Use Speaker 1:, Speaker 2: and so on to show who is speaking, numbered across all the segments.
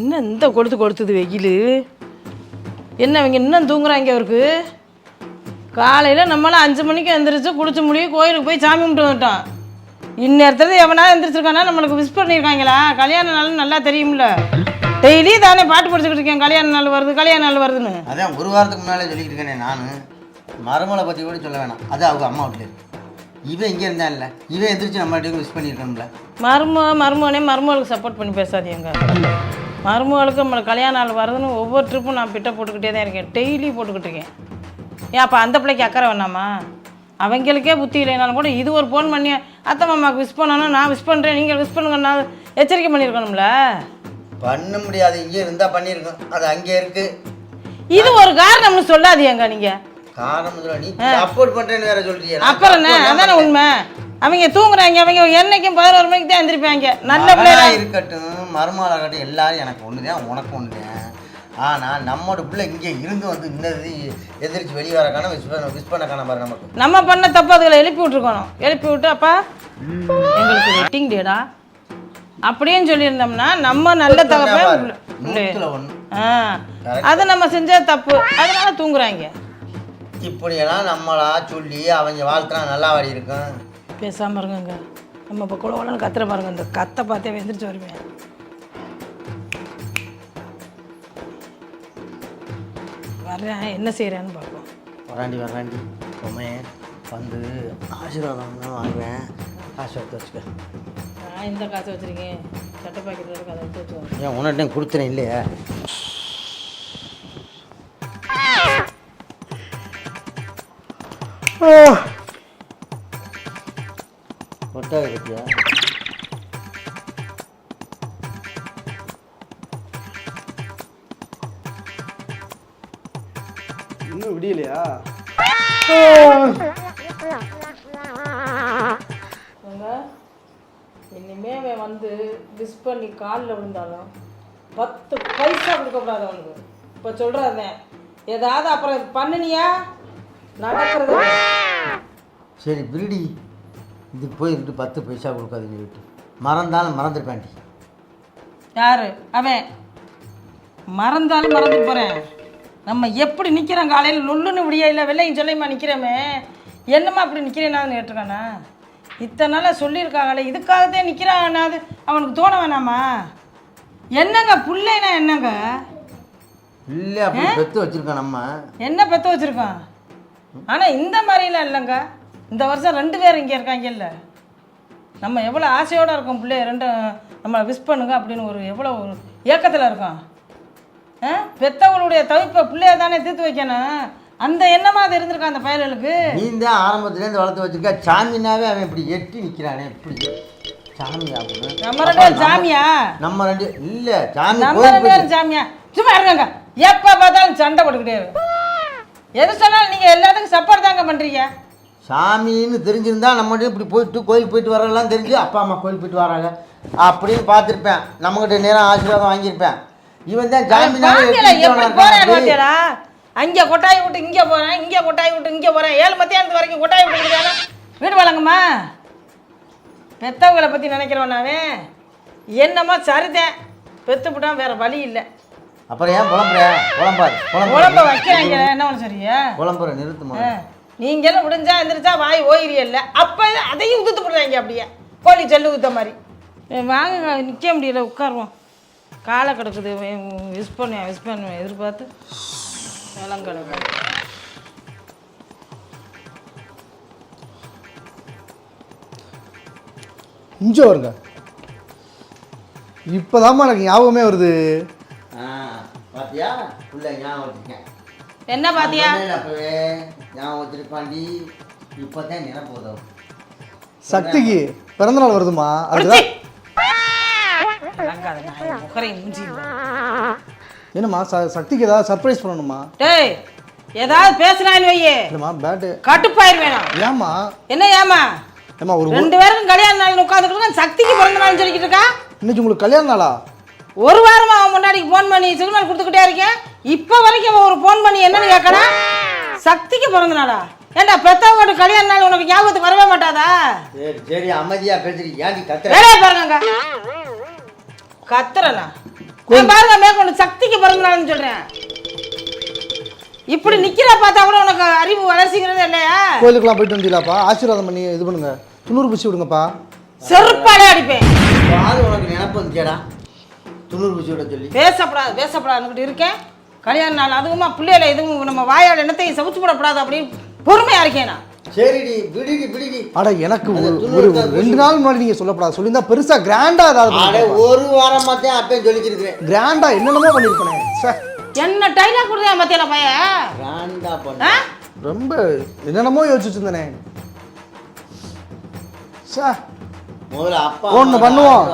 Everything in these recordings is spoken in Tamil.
Speaker 1: என்ன இந்த கொளுத்து கொளுத்துது வெயில்? என்ன அவங்க இன்னும் தூங்குறாங்க அவருக்கு? காலையில் நம்மளாம் அஞ்சு மணிக்கு எந்திரிச்சு குளிச்சு முடியும் கோயிலுக்கு போய் சாமி கும்பிட்டு வந்துட்டோம். இந்நேரத்தில் எவனா எந்திரிச்சிருக்கானா? நம்மளுக்கு விஷ் பண்ணியிருக்காங்களா கல்யாண நாள் நல்லா தெரியும்ல. டெய்லி தானே பாட்டு படிச்சுக்கிட்டு இருக்கேன். கல்யாண நாள் வருது கல்யாண நாள் வருதுன்னு.
Speaker 2: அதான் ஒரு வாரத்துக்கு முன்னாலே சொல்லிக்கிட்டு இருக்கேனே நான். மருமலை பற்றி கூட சொல்ல வேணாம். அது அவங்க அம்மா வீட்டில் இருக்கு. இவன் இங்கே இருந்தான் இல்லை இவன் எந்திரிச்சு நம்ம வீட்டுக்கு மிஸ் பண்ணியிருக்கோம்ல
Speaker 1: மரும மருமகனே மருமகளுக்கு சப்போர்ட் பண்ணி பேசாதீங்க. மருமகளுக்கு நம்மளை கல்யாண நாள் வருதுன்னு ஒவ்வொரு ட்ரிப்பும் நான் பிட்ட போட்டுக்கிட்டே தான் இருக்கேன். டெய்லி போட்டுக்கிட்டு இருக்கேன். ஏன் அப்போ அந்த பிள்ளைக்கு அக்கறை வேணாமா? அவங்களுக்கே புத்தி இல்லைனாலும் கூட இது ஒரு ஃபோன் பண்ணி அத்தை மாமாவுக்கு விஷ் பண்ணணும் நான் விஷ் பண்ணுறேன் நீங்கள் விஷ் பண்ணுங்கன்னா எச்சரிக்கை பண்ணியிருக்கணும்ல?
Speaker 2: பண்ண முடியாது. இங்கே இருந்தால் பண்ணியிருக்கோம். அது அங்கே இருக்கு.
Speaker 1: இது ஒரு காரணம்னு சொல்லாதீங்க நீங்கள்
Speaker 2: காரணம் நீ சப்போர்ட் பண்ணுறேன்னு வேற சொல்றியா.
Speaker 1: அப்புறம் என்ன? அதானே உண்மை. அவங்க தூங்குறாங்க. அவங்க என்னைக்கும் பதினோரு மணிக்கு தான் எந்திரிப்பாங்க. நல்ல பிள்ளை
Speaker 2: மகனா இருக்கட்டும். மருமகளா இருக்கட்டும் எல்லாரும் எனக்கு ஒன்று தான் உனக்கு ஒன்று தான் ஆனால் நம்மோட பிள்ளை இங்கே இருந்து வந்து இன்னது எதிர்த்து வெளியே வர காண விஸ் பண்ண விஸ் பண்ண காண பாரு நமக்கு.
Speaker 1: நம்ம பண்ண தப்பு அதுகளை எழுப்பி விட்ருக்கணும் எழுப்பி விட்டு அப்பா எங்களுக்கு வெட்டிங் டேடா. அப்படின்னு சொல்லியிருந்தோம்னா நம்ம நல்ல ஆ அதை நம்ம செஞ்ச தப்பு. அதனால தூங்குறாங்க.
Speaker 2: இப்படியெல்லாம் நம்மளா சொல்லி அவங்க வாழ்த்துனா நல்லா வாடி இருக்கும்
Speaker 1: பேசாம இருங்கங்க. நம்ம இப்போ குளவலன்னு கத்துற பாருங்க. இந்த கத்தை பார்த்தே வெந்திரிச்சு வருவேன் வர்றேன். என்ன செய்கிறேன்னு பார்ப்போம்.
Speaker 2: வராண்டி வராண்டி. பொம்மே வந்து ஆசீர்வாதம் தான் வாங்குவேன். காசு எடுத்து வச்சுக்க.
Speaker 1: நான் இந்த காசை வச்சுருக்கேன்? சட்டை பாக்கெட்டில் அதை எடுத்து வச்சுக்கோங்க
Speaker 2: ஏன் உன்னிட்ட கொடுத்துறேன் இல்லையா? ஒட்டாக இருக்கியா
Speaker 3: இன்னும் விடியலையா?
Speaker 1: இனிமே அவன் வந்து மிஸ் பண்ணி காலில் விழுந்தாலும் பத்து பைசா கொடுக்கக்கூடாது அவனுக்கு. இப்போ சொல்கிறாதேன் ஏதாவது அப்புறம் இது பண்ணுனியா? நடக்கிறது
Speaker 2: சரி பிரிடி இதுக்கு போய் இருந்து பத்து பைசா கொடுக்காதீங்க வீட்டு. மறந்தாலும் மறந்துருப்பேன்டி.
Speaker 1: யாரு? அவன். மறந்தாலும் மறந்து போகிறேன் நம்ம எப்படி நிற்கிறோம் காலையில்? நொல்லுன்னு விடியா இல்லை வெள்ளையும் சொல்லையுமா நிற்கிறோமே என்னம்மா அப்படி நிற்கிறேனான்னு கேட்டிருக்கானா? இத்தனை நாளாக சொல்லியிருக்காங்களே இதுக்காகத்தான் நிற்கிறானாது அவனுக்கு தோண வேணாமா? என்னங்க புள்ளைனா என்னங்க?
Speaker 2: இல்லை அப்படி பெத்து வச்சிருக்கோம் நம்ம.
Speaker 1: என்ன பெற்று வச்சுருக்கான்? ஆனால் இந்த மாதிரிலாம் இல்லைங்க. இந்த வருஷம் ரெண்டு பேர் இங்கே இருக்காங்கல்ல. நம்ம எவ்வளோ ஆசையோடு இருக்கோம் பிள்ளைய ரெண்டு நம்மளை விஷ் பண்ணுங்க அப்படின்னு ஒரு எவ்வளோ ஒரு ஏக்கத்தில் இருக்கோம். ஆ பெத்தவங்களுடைய தவிப்பை பிள்ளைய தானே தீர்த்து வைக்கணும். அந்த எண்ணமாக அது இருந்திருக்கான் அந்த பயலுக்கு
Speaker 2: நீ தான் ஆரம்பத்துலேருந்து வளர்த்து வச்சிருக்க சாமினாவே அவன் இப்படி எட்டி நிற்கிறானே இப்படி சாமி அப்படின்னு
Speaker 1: நம்ம ரெண்டு பேரும் சாமியா?
Speaker 2: நம்ம ரெண்டு இல்லை சாமி
Speaker 1: நம்ம ரெண்டு பேரும் சாமியா? சும்மா இருங்கங்க. எப்போ பார்த்தாலும் சண்டை போட்டுக்கிட்டே எது சொன்னாலும் நீங்கள் எல்லாத்துக்கும் சப்போர்ட் தாங்க பண்ணுறீங்க
Speaker 2: சாமின்னு தெரிஞ்சிருந்தா நம்ம இப்படி போயிட்டு கோயில் போயிட்டு வரலாம் தெரிஞ்சு அப்பா அம்மா கோயில் போயிட்டு வராங்க. அப்படின்னு பார்த்துருப்பேன். நம்மகிட்ட நேரம் ஆசீர்வாதம் வாங்கியிருப்பேன். இவன் தான்.
Speaker 1: பாத்தியலா? அங்க கொட்டாய் விட்டு இங்க போறேன் இங்க கொட்டாய் விட்டு இங்க போறேன். ஏழு மத்தியானத்து வரைக்கும் கொட்டாய் விட்டு வீடு வழங்குமா? பெத்தவங்களை பத்தி நினைக்கிறவனாவே என்னமா சரிதேன். பெத்து விட்டான் வேற வழி இல்லை.
Speaker 2: அப்புறம் ஏன் புலம்புற? புலம்பாரு
Speaker 1: வைக்கிறாங்க. என்ன பண்ண சரியா
Speaker 2: புலம்புற நிறுத்துமா?
Speaker 1: நீங்களும் முடிஞ்சா எந்திரிச்சா வாய் ஓயிரியல்ல அப்ப அதையும் உதுத்து போடுறாங்க அப்படியே. கோழி ஜல்லு ஊத்த மாதிரி. வாங்க நிற்க முடியல உட்காருவோம். காலை கிடக்குது விஷ் பண்ணுவேன் விஷ் பண்ணுவேன். எதிர்பார்த்து நிலம் கிடக்கு.
Speaker 3: இங்கே வருங்க. இப்போதாம்மா எனக்கு ஞாபகமே வருது.
Speaker 2: ஆ பாத்தியா? புள்ள ஞாபகம் வச்சிருக்கேன்.
Speaker 1: என்ன பாத்தியா?
Speaker 2: அப்பவே ஞாபகம் வச்சிருப்பாண்டி. இப்போ தான் நினைப்பு
Speaker 3: சக்திக்கு பிறந்தநாள் வருதுமா அதுதான்
Speaker 1: மூஞ்சியும் பாரு.
Speaker 3: என்னம்மா ச சக்திக்கு ஏதாவது சர்ப்ரைஸ் பண்ணணுமா?
Speaker 1: டேய் ஏதாவது பேசுனான்னு வையே.
Speaker 3: இல்லைம்மா பேட்டு
Speaker 1: கட்டுப்பாயிருவேணா
Speaker 3: ஏம்மா?
Speaker 1: என்ன ஏமா
Speaker 3: ஏம்மா ஒரு
Speaker 1: ரெண்டு பேருக்கும் கல்யாண நாள் உட்காந்துட்டு சக்திக்கு பிறந்த நாள்னு சொல்லிக்கிட்டு இருக்கா?
Speaker 3: இன்னைக்கு உங்களுக்கு கல்யாண நாளா?
Speaker 1: ஒரு வாரமா அவன் முன்னாடிக்கு ஃபோன் பண்ணி சிக்னல் கொடுத்துக்கிட்டே இருக்கேன். இப்போ வரைக்கும் அவன் ஒரு ஃபோன் பண்ணி என்னன்னு கேட்கறான் சக்திக்கு பிறந்த நாளா? ஏண்டா பெத்தவங்க கல்யாண நாள் உனக்கு ஞாபகத்துக்கு வரவே மாட்டாதா?
Speaker 2: சரி சரி அமைதியா பேசுறீ ஏன்டி கத்துற?
Speaker 1: வேலையை பாருங்க கத்துறனா நான் பாருங்க மேற்கொண்டு சக்திக்கு பிறந்தனாலும் சொல்றேன். இப்படி நிக்கிற பார்த்தா கூட உனக்கு அறிவு வளர்ச்சிங்கிறது இல்லையா?
Speaker 3: கோயிலுக்குலாம் போயிட்டு வந்தீங்களாப்பா ஆசீர்வாதம் பண்ணி இது பண்ணுங்க. துண்ணூறு பூச்சி விடுங்கப்பா.
Speaker 1: செருப்பாலே அடிப்பேன்.
Speaker 2: பாது உனக்கு நினப்பு வந்துச்சேடா. துணூறு பூச்சி விட சொல்லி.
Speaker 1: பேசப்படாது பேசப்படாதுன்னு இருக்கேன். கல்யாண நாள் அதுவுமா பிள்ளையில எதுவும் நம்ம வாயால் என்னத்தையும் சமைச்சு போடக்கூடாது அப்படின்னு பொறுமையா இருக்கேன் நான்.
Speaker 2: சரிடி விடிடி விடிடி
Speaker 3: அட எனக்கு ஒரு ரெண்டு நாள் முன்னாடி நீங்க சொல்லப்படாது சொல்லியிருந்தா பெருசா கிராண்டா ஏதாவது
Speaker 2: அட ஒரு வாரமா தான் அப்பயும் சொல்லிச்சிருக்கிறேன்
Speaker 3: கிராண்டா என்னென்னமோ பண்ணிருப்பேன் சார்
Speaker 1: என்ன டைலாக் கொடுத்தேன் மத்தியில பையன்
Speaker 2: கிராண்டா பண்ண?
Speaker 3: ரொம்ப என்னென்னமோ யோசிச்சு வச்சிருந்தேனே சார்
Speaker 2: முதல்ல அப்பா
Speaker 3: ஒண்ணு
Speaker 2: அம்மா
Speaker 3: பண்ணுவோம்.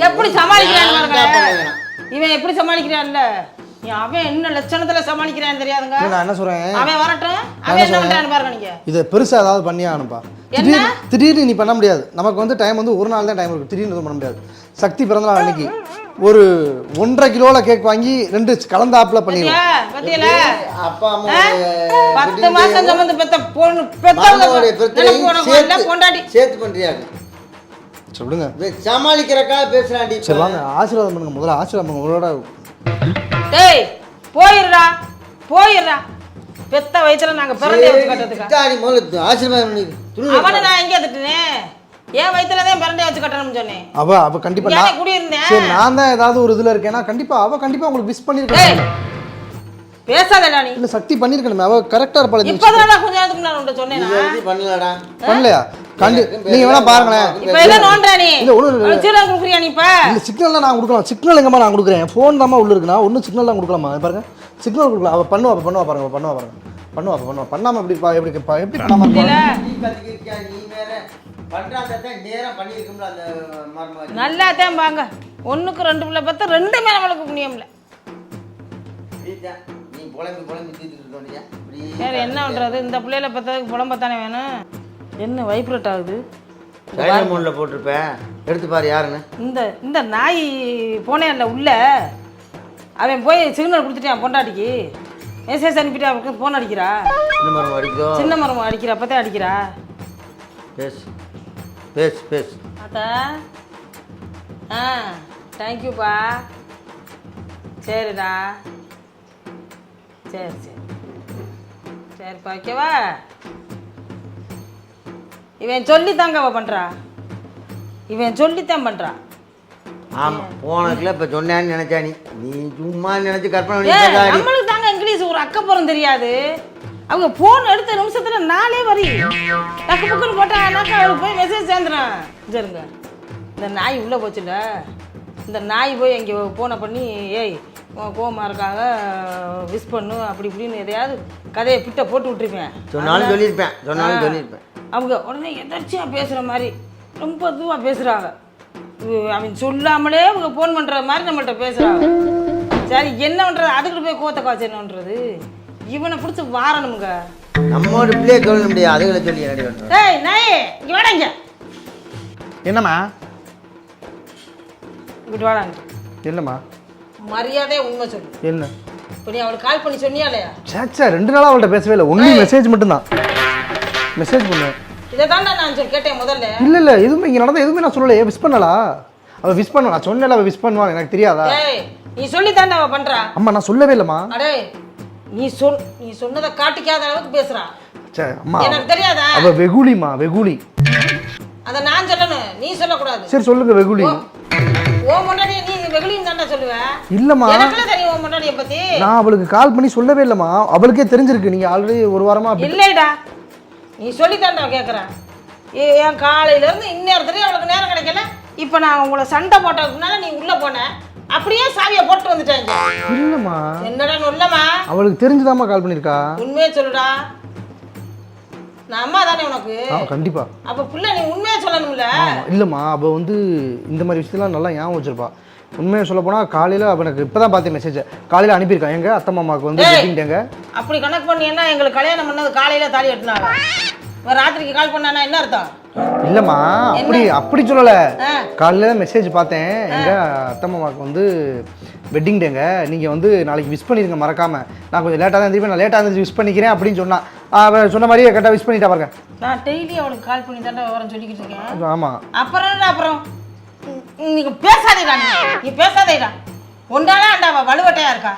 Speaker 1: எப்படி
Speaker 2: வேணாம்.
Speaker 1: இவன் எப்படி சமாளிக்கிறான்ல அவன் என்ன லட்சணத்துல சமாளிக்கிறான்னு தெரியாதுங்க.
Speaker 3: நான் என்ன சொல்றேன்?
Speaker 1: அவன் வரட்டும். அவன் என்ன பண்றான்னு பாருங்க நீங்க.
Speaker 3: இதை பெருசா ஏதாவது பண்ணி ஆகணும்ப்பா
Speaker 1: என்ன?
Speaker 3: திடீர்னு திடீர்னு நீ பண்ண முடியாது. நமக்கு வந்து டைம் வந்து ஒரு நாள் தான் டைம் இருக்கு. திடீர்னு எதுவும் பண்ண முடியாது. சக்தி பிறந்தநாள் அன்னைக்கு. ஒரு ஒன்றரை கிலோல கேக் வாங்கி ரெண்டு கலந்த ஆப்ல பண்ணிடுவோம்.
Speaker 2: இவன் சமாளிக்கிறக்கா பேசுறாண்டி
Speaker 3: சரி வாங்க. ஆசீர்வாதம் பண்ணுங்க. முதல்ல ஆசீர்வாதம் பண்ணுங்க. உங்களோட
Speaker 1: டேய் போயிடுறா போயிடுறா. பெத்த வயித்துல நாங்க பிறந்தே வச்சு கட்டுறதுக்கா?
Speaker 2: திட்டாடி முதல்ல ஆசீர்வாதம் பண்ணி துணி
Speaker 1: அவனை நான் எங்கே திட்டுனேன் என் வயித்துல தான் பிறந்தே வச்சு கட்டணும்னு சொன்னேன்.
Speaker 3: அவ அவ கண்டிப்பா
Speaker 1: ஏன்
Speaker 3: நான்
Speaker 1: குடியிருந்தேன்
Speaker 3: சரி நான் தான் ஏதாவது ஒரு இதுல இருக்கேன்னா கண்டிப்பா அவ கண்டிப்பா உங்களுக்கு மிஸ்
Speaker 1: டேய்
Speaker 3: பண்ணிருக்கேன்
Speaker 1: பேசாதடா நீ.
Speaker 3: இல்ல சக்தி பண்ணிருக்கணுமே. அவ கரெக்டா இருப்பாள்
Speaker 1: இப்பதான் நான் கொஞ்ச நேரத்துக்கு நான் உன்கிட்ட சொன்னேனா?
Speaker 2: வரைக்கும் பண்ணலடா.
Speaker 3: பண்ணலையா? கண்டி நீங்க வேணா பாருங்களேன்.
Speaker 1: இப்ப என்ன நோண்டுற நீ?
Speaker 3: இல்ல, இல்ல.
Speaker 1: சீரகம் கொடுக்குறியா நீ இப்ப?
Speaker 3: இல்ல சிக்னல்லாம் நான் கொடுக்கலாம். சிக்னல் எங்கம்மா நான் கொடுக்குறேன்? ஃபோன் தாம்மா உள்ள ஒன்றும் சிக்னல்லாம் கொடுக்கலாமா? பாருங்க. சிக்னல் கொடுக்கலாம். அவ பண்ணுவா அப்ப பண்ணுவா பாருங்க பண்ணுவா பாருங்க. பண்ணுவா பண்ணுவா. பண்ணாம எப்படி எப்படி எப்படி பண்ணாம
Speaker 1: நல்லா தான் பாங்க. ஒண்ணுக்கு ரெண்டு பிள்ளை பார்த்தா ரெண்டுமே நம்மளுக்கு புண்ணியம்ல என்ன பண்றது? இந்த பிள்ளையில பார்த்ததுக்கு புலம்பத்தானே வேணும். என்ன வைப்ரேட் ஆகுது?
Speaker 2: மோட்ல போட்டிருப்பேன். எடுத்து பாரு யாருன்னு.
Speaker 1: இந்த இந்த நாய் போனேன்ல உள்ள. அவன் போய் சிக்னல் கொடுத்துட்டான் பொண்டாட்டிக்கு. மெசேஜ் அனுப்பிட்டு அவருக்கு ஃபோன் அடிக்கிறா?
Speaker 2: இந்த மரம் அடிக்குதோ?
Speaker 1: சின்ன மரம் அடிக்கிறா அப்பதான் அடிக்கிறா.
Speaker 2: பேசு. பேசு பேசு.
Speaker 1: அத்தா ஆ தேங்க்யூப்பா சரிடா. சரி சரி. சரிப்பா ஓகேவா இவன் சொல்லித்தாங்க அவ பண்றா. இவன் சொல்லித்தான் பண்றா.
Speaker 2: ஆமா போனதுல இப்ப சொன்னேன்னு நினைச்சா நீ நீ சும்மா நினைச்சு கற்பனை பண்ணி.
Speaker 1: நம்மளுக்கு தாங்க இங்கிலீஷ் ஒரு அக்கப்புறம் தெரியாது. அவங்க போன் எடுத்த நிமிஷத்துல நாளே வரி. டக்கு புக்குன்னு போட்டாங்கன்னாக்கா அவருக்கு போய் மெசேஜ் சேர்ந்துடும் சரிங்க இந்த நாய் உள்ளே போச்சுல. இந்த நாய் போய் அங்கே போனை பண்ணி ஏய் கோவமா இருக்காங்க விஷ் பண்ணு அப்படி இப்படின்னு எதையாவது கதையை பிட்ட போட்டு விட்டுருப்பேன்.
Speaker 2: சொன்னாலும் சொல்லியிருப்பேன் சொன்னாலும் சொல்லியிருப்பேன்.
Speaker 1: அவங்க உடனே எதர்ச்சியாக பேசுகிற மாதிரி ரொம்ப இதுவாக பேசுகிறாங்க அவன் சொல்லாமலே அவங்க ஃபோன் பண்ணுற மாதிரி நம்மள்ட்ட பேசுகிறாங்க சரி என்ன பண்ணுறது அதுக்கிட்ட போய் கோத்த காய்ச்சி என்ன பண்ணுறது இவனை பிடிச்சி வாரணுங்க
Speaker 2: நம்மோட பிள்ளைய சொல்ல முடியாது அதுகளை சொல்லி ரெடி
Speaker 1: டேய் நாயே இங்கே வாடாங்க
Speaker 3: என்னம்மா?
Speaker 1: இங்கிட்டு வாடாங்க
Speaker 3: என்னம்மா?
Speaker 1: மரியாதையே உண்மை சொல்லு.
Speaker 3: என்ன?
Speaker 1: இப்போ நீ அவளுக்கு கால் பண்ணி சொன்னியா இல்லையா?
Speaker 3: சேச்சா ரெண்டு நாளா அவள்கிட்ட பேசவே இல்லை. ஒன்லி மெசேஜ் மட்டும்தான். மெசேஜ் பண்ணுவேன்
Speaker 1: இதை தாண்டா நான் கேட்டேன் முதல்ல.
Speaker 3: இல்ல இல்ல எதுவுமே இங்க நடந்த எதுவுமே நான் சொல்லலையே விஷ் பண்ணலா? அவ விஷ் பண்ண நான் சொன்னேன்ல அவ விஷ் பண்ணுவா எனக்கு தெரியாதா?
Speaker 1: நீ சொல்லி தாண்டா அவள் பண்ணுறா
Speaker 3: அம்மா நான் சொல்லவே இல்லைம்மா.
Speaker 1: அடே நீ சொல் நீ சொன்னதை காட்டிக்காத அளவுக்கு பேசுறா.
Speaker 3: சே அம்மா
Speaker 1: எனக்கு தெரியாதா?
Speaker 3: அவ வெகுளிமா வெகுளி.
Speaker 1: அதை நான் சொல்லணும் நீ சொல்லக்கூடாது.
Speaker 3: சரி சொல்லுங்க வெகுளி.
Speaker 1: ஓ முன்னாடி நீ வெகுளின்னு தாண்டா சொல்லுவ.
Speaker 3: இல்லம்மா.
Speaker 1: எனக்குள்ள தெரியும் உன் முன்னாடிய பத்தி.
Speaker 3: நான் அவளுக்கு கால் பண்ணி சொல்லவே இல்லைம்மா. அவளுக்கே தெரிஞ்சிருக்கு நீங்க ஆல்ரெடி ஒரு வாரமா
Speaker 1: இல்லைடா. நீ சொல்லி தாண்டா கேட்குறேன் என் காலையில இருந்து இந்நேரத்துலயும் அவளுக்கு நேரம் கிடைக்கல. இப்போ நான் உங்களை சண்டை போட்டதுனால நீ உள்ள போன. அப்படியே சாவியை போட்டு வந்துட்டாங்க
Speaker 3: இல்லம்மா.
Speaker 1: என்னடா சொல்லமா
Speaker 3: அவளுக்கு தெரிஞ்சுதாம்மா கால் பண்ணியிருக்கா.
Speaker 1: உண்மையே சொல்லுடா. நான் அம்மா தானே உனக்கு?
Speaker 3: ஆ கண்டிப்பா.
Speaker 1: அப்ப புள்ள நீ உண்மையே சொல்லணும்ல?
Speaker 3: ஆமா இல்லம்மா வந்து இந்த மாதிரி விஷயத்தெல்லாம் நல்லா ஞாபகம் வச்சிருப்பா. உண்மையை சொல்ல போனா காலையில எனக்கு இப்பதான் பார்த்தேன் மெசேஜ் காலையில அனுப்பியிருக்கான் எங்க? அத்தை மாமாவுக்கு வந்து
Speaker 1: ஏய்.
Speaker 3: வெட்டிங் டேங்க
Speaker 1: அப்படி கணக்கு எங்களுக்கு கல்யாணம் பண்ணது காலையில தாலி கட்டினாங்க இவன் ராத்திரிக்கு கால் பண்ணானா என்ன அர்த்தம்?
Speaker 3: இல்லம்மா அப்படி அப்படி சொல்லல.
Speaker 1: ஆ.
Speaker 3: காலையில மெசேஜ் பார்த்தேன். எங்க? அத்தை மாமாவுக்கு வந்து வெட்டிங் டேங்க. நீங்க வந்து நாளைக்கு விஷ் பண்ணிருங்க மறக்காம. நான் கொஞ்சம் லேட்டாக தான் இருந்திருப்பேன் நான் லேட்டாக இருந்து விஷ் பண்ணிக்கிறேன் அப்படின்னு சொன்னா. அவ சொன்ன மாதிரியே கரெக்டாக விஷ் பண்ணிட்டா பாருங்க.
Speaker 1: நான் டெய்லி அவளுக்கு கால் பண்ணி தான் விவரம் சொல்லிக்கிட்டு இருக்கேன்.
Speaker 3: ஆமாம்
Speaker 1: அப்புறம் என்ன அப்புறம்? நீங்க பேசாதேடா நீ. பேசாதேடா. ஒன்றாலே அண்டாவா வலுவட்டையா இருக்கா?